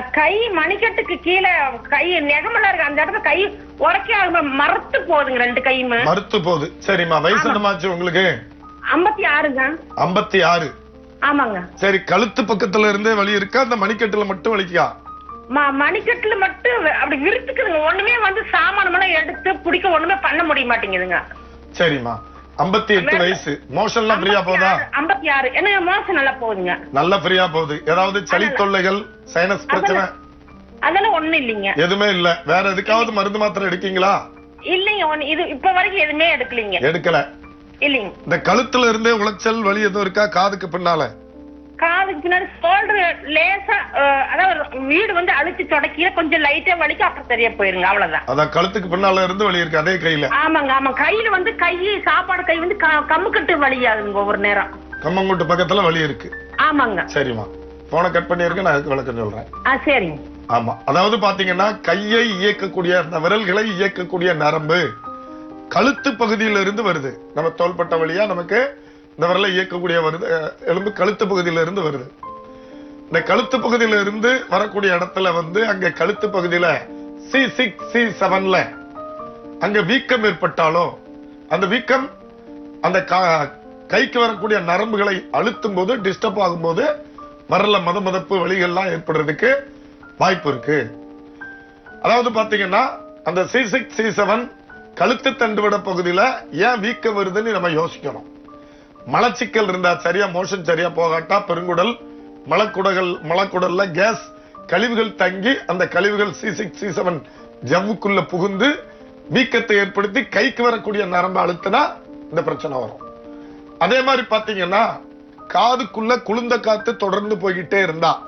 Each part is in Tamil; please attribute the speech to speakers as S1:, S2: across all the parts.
S1: கை மணிக்கட்டுக்கு கீழே கை நெகமெல்லாம் இருக்கு. அந்த இடத்துல கை உரைக்க மரத்து போகுதுங்க ரெண்டு கையுமே.
S2: மறுத்து போகுது சரிம்மா வயசு என்னமாச்சு உங்களுக்கு?
S1: ஐம்பத்தி ஆறுங்க
S2: ஐம்பத்தி ஆறு
S1: ஆமாங்க.
S2: சரி கழுத்து பக்கத்துல இருந்தே வலி இருக்கா? அந்த மணிக்கட்டுல மட்டும் வலிக்கா?
S1: மணிக்கட்டுல மட்டும் அப்படி விருத்துக்குதுங்க ஒண்ணுமே வந்து சாமானமெல்லாம் எடுத்து பிடிக்க ஒண்ணுமே பண்ண முடிய மாட்டேங்குதுங்க.
S2: சரிம்மா. ஐம்பத்தி எட்டு வயசு. மோஷன்லாம் ஃப்ரீயா போதா
S1: ஐம்பத்தி ஆறு. என்ன மோசம் நல்லா போகுதுங்க.
S2: நல்ல ஃப்ரீயா போகுது. ஏதாவது சளி தொல்லைகள் சைனஸ் பிரச்சனை?
S1: அதெல்லாம் ஒண்ணும் இல்லைங்க.
S2: எதுவுமே இல்ல. வேற எதுக்காவது மருந்து மாத்திரை எடுக்கீங்களா?
S1: இல்லைங்க ஒண்ணு இது இப்ப வரைக்கும் எதுவுமே எடுக்கலீங்க.
S2: எடுக்கல.
S1: இல்லைங்க.
S2: இந்த கழுத்துல இருந்தே உளைச்சல் வலி எதுவும் இருக்கா? காதுக்கு பின்னால?
S1: காதுக்கு பின்னாடி ஷோல்டர் லேசா அதாவது வீடு வந்து அழிச்சு தொடக்கிற கொஞ்சம் லைட்டா வலிக்கும் அப்புறம் சரியா போயிருங்க. அவ்வளவுதான்.
S2: அதான் கழுத்துக்கு பின்னால இருந்து வலி இருக்கு அதே கையில.
S1: ஆமாங்க ஆமா. கையில வந்து கை சாப்பாடு கை வந்து க- கம்முக்கட்டு வலியாகுதுங்க ஒவ்வொரு நேரம்.
S2: கம்மங்குட்டு பக்கத்துல வலி இருக்கு.
S1: ஆமாங்க.
S2: சரிம்மா. போனை கட் பண்ணியிருக்கேன் நான் அதுக்கு விளக்கம் சொல்றேன்.
S1: ஆ சரிங்க.
S2: ஆமா. அதாவது பாத்தீங்கன்னா கையை இயக்கக்கூடிய அந்த விரல்களை இயக்கக்கூடிய நரம்பு கழுத்து பகுதியில இருந்து வருது. நம்ம தோள்பட்ட வழியா நமக்கு இந்த விரலை இயக்கக்கூடிய வருது எலும்பு கழுத்து பகுதியில இருந்து வருது. இந்த கழுத்து பகுதியில இருந்து வரக்கூடிய இடத்துல வந்து அங்க கழுத்து பகுதியில சி சிக்ஸ் சி செவன்ல அங்க வீக்கம் ஏற்பட்டாலும் அந்த வீக்கம் அந்த கா- கைக்கு வரக்கூடிய நரம்புகளை அழுத்தும் போது டிஸ்டர்ப் ஆகும்போது வரல மத மதப்பு வழிகள்லாம் ஏற்படுறதுக்கு வாய்ப்பு இருக்கு. அதாவது பாத்தீங்கன்னா அந்த சி சிக்ஸ் சி செவன் கழுத்து தண்டுவட பகுதியில ஏன் வீக்கம் வருதுன்னு நம்ம யோசிக்கணும். மலச்சிக்கல் இருந்தா சரியா மோஷன் சரியா போகாட்டா பெருங்குடல் மலக்குடல் மலக்குடல்ல கேஸ் கழிவுகள் தங்கி அந்த கழிவுகள் சி சிக்ஸ் சி செவன் ஜவ்வுக்குள்ள புகுந்து வீக்கத்தை ஏற்படுத்தி கைக்கு வரக்கூடிய நரம்பு அழுத்தினா இந்த பிரச்சனை வரும். அதே மாதிரி பாத்தீங்கன்னா காதுக்குள்ள குளிர்ந்த காத்து தொடர்ந்து போய்கிட்டே இருந்தா.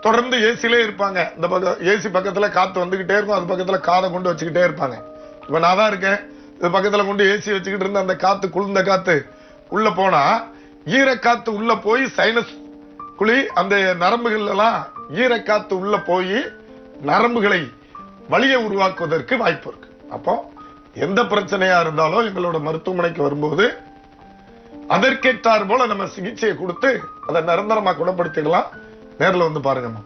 S2: தொடர்ந்து ஏசிலே இருப்பாங்க. இந்த பக்கம் ஏசி பக்கத்துல காத்து வந்துகிட்டே இருக்கும். அது பக்கத்துல காதை கொண்டு வச்சுக்கிட்டே இருப்பாங்க. இப்ப நான் தான் இருக்கேன். இது பக்கத்துல கொண்டு ஏசி வச்சுக்கிட்டு இருந்த அந்த காத்து குளிர்ந்த காத்து உள்ள போனா ஈரக்காத்து உள்ள போய் சைனஸ் குழி அந்த நரம்புகள் எல்லாம் ஈரக்காத்து உள்ள போய் நரம்புகளை வலியை உருவாக்குவதற்கு வாய்ப்பு இருக்கு. அப்போ எந்த பிரச்சனையா இருந்தாலும் எங்களோட மருத்துவமனைக்கு வரும்போது அதற்கேற்றார் போல நம்ம சிகிச்சையை கொடுத்து அதை நிரந்தரமா குணப்படுத்திக்கலாம் நேரில் வந்து பாருங்கம்மா.